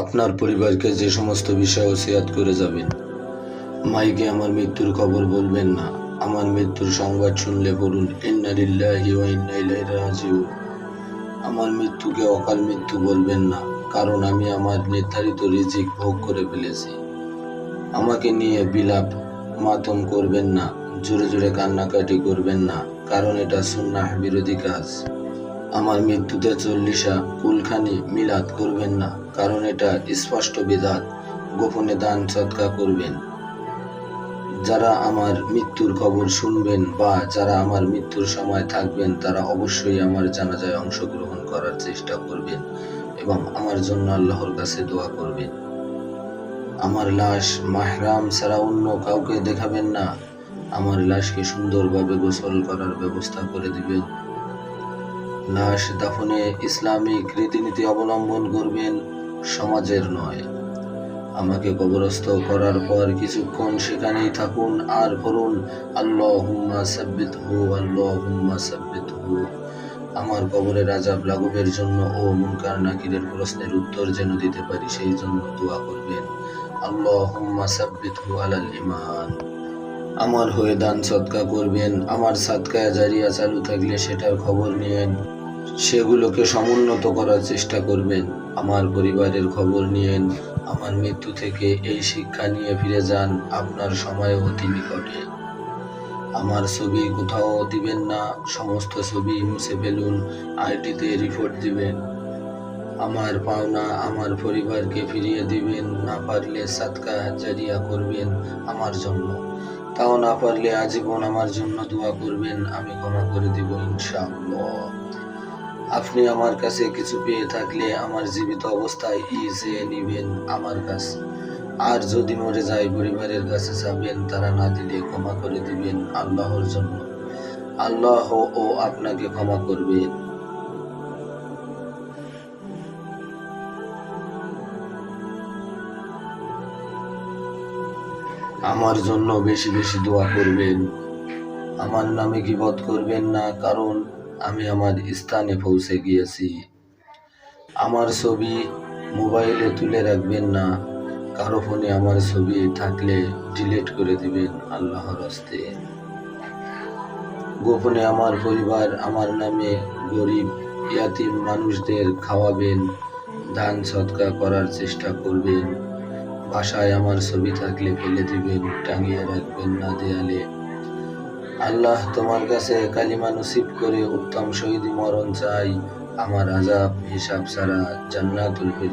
আপনার পরিবারকে যে সমস্ত বিষয় ওসিয়াত করে যাবেন, মাইকে আমার মৃত্যুর খবর বলবেন না। আমার মৃত্যুর সংবাদ শুনলে বলুন আমার মৃত্যুকে অকাল মৃত্যু বলবেন না, কারণ আমি আমার নির্ধারিত রিজিক ভোগ করে ফেলেছি। আমাকে নিয়ে বিলাপ মাতম করবেন না, জোরে জোরে কান্নাকাটি করবেন না, কারণ এটা সুন্নাহ বিরোধী কাজ। আমার মৃত্যুতে চল্লিশা কুলখানি মিলাদ করবেন না, কারণ এটা স্পষ্ট বিধাত গোপনে দান, সৎকা করবেন। যারা আমার মৃত্যুর খবর শুনবেন বা যারা আমার মৃত্যুর সময় থাকবেন, তারা অবশ্যই আমার জানাজায় অংশগ্রহণ করার চেষ্টা করবেন এবং আমার জন্য আল্লাহর কাছে দোয়া করবেন। আমার লাশ মাহরাম ছাড়া অন্য কাউকে দেখাবেন না। আমার লাশকে সুন্দরভাবে গোসল করার ব্যবস্থা করে দিবেন। লাশ দাফনে ইসলামিক রীতিনীতি অবলম্বন করবেন সমাজের নয়। আমাকে কবরস্থ করার পর কিছুক্ষণ সেখানেই থাকুন আর বলুন আল্লাহ হুম্মা সাব্বিত হু আল্লাহ হুম্মা সাব্বিত হু আমার কবরের আজাব লাঘবের জন্য ও মুনকার নাকিরের প্রশ্নের উত্তর যেন দিতে পারি, সেই জন্য দোয়া করবেন। আল্লাহ হুম্মা সাব্বিত হু আলাল ইমান আমার হয়ে দান সৎকা করবেন, আমার সাদকায় জারিয়া চালু থাকলে সেটার খবর নিয়েন। সেগুলোকে সমুন্নত করার চেষ্টা করবেন, আমার পরিবারের খবর নিয়েন। আমার মৃত্যু থেকে এই শিক্ষা নিয়ে ফিরে যান, আপনার সময় অতি নিকটে। আমার ছবি কোথাও দিবেন না, সমস্ত ছবি মুছে ফেলুন আইটিতে রিপোর্ট দিবেন। আমার পাওনা আমার পরিবারকে ফিরিয়ে দিবেন, না পারলে সাদকা জারিয়া করবেন আমার জন্য। তাও না পারলে আজীবন আমার জন্য দোয়া করবেন, আমি ক্ষমা করে দিব ইনশাআল্লাহ। আপনি আমার কাছে কিছু পেয়ে থাকলে আমার জীবিত অবস্থায় ই ইসে নিবেন আমার কাছে। আর যদি মরে যায়, পরিবারের কাছে যাবেন, তারা না দিলে ক্ষমা করে দিবেন আল্লাহর জন্য। আল্লাহ ও আপনাকে ক্ষমা করবেন। আমার জন্য বেশি বেশি দোয়া করবেন। আমার নামে কি গিবত করবেন না, কারণ আমি আমার স্থানে পৌঁছে গিয়েছি। আমার ছবি মোবাইলে তুলে রাখবেন না, কারও ফোনে আমার ছবি থাকলে ডিলিট করে দিবেন আল্লাহর হস্তে। গোপনে আমার পরিবার আমার নামে গরিব, ইয়াতিম মানুষদের খাওয়াবেন, দান সৎকা করার চেষ্টা করবেন। বাসায় আমার ছবি থাকলে ফেলে দিবেন, টাঙিয়ে রাখবেন না দেয়ালে। আল্লাহ তোমার কাছে কালিমা নসিব করে উত্তম শহীদ মরণ চাই। আমার আজাব হিসাব ছাড়া জান্নাতুল ফিরদৌস।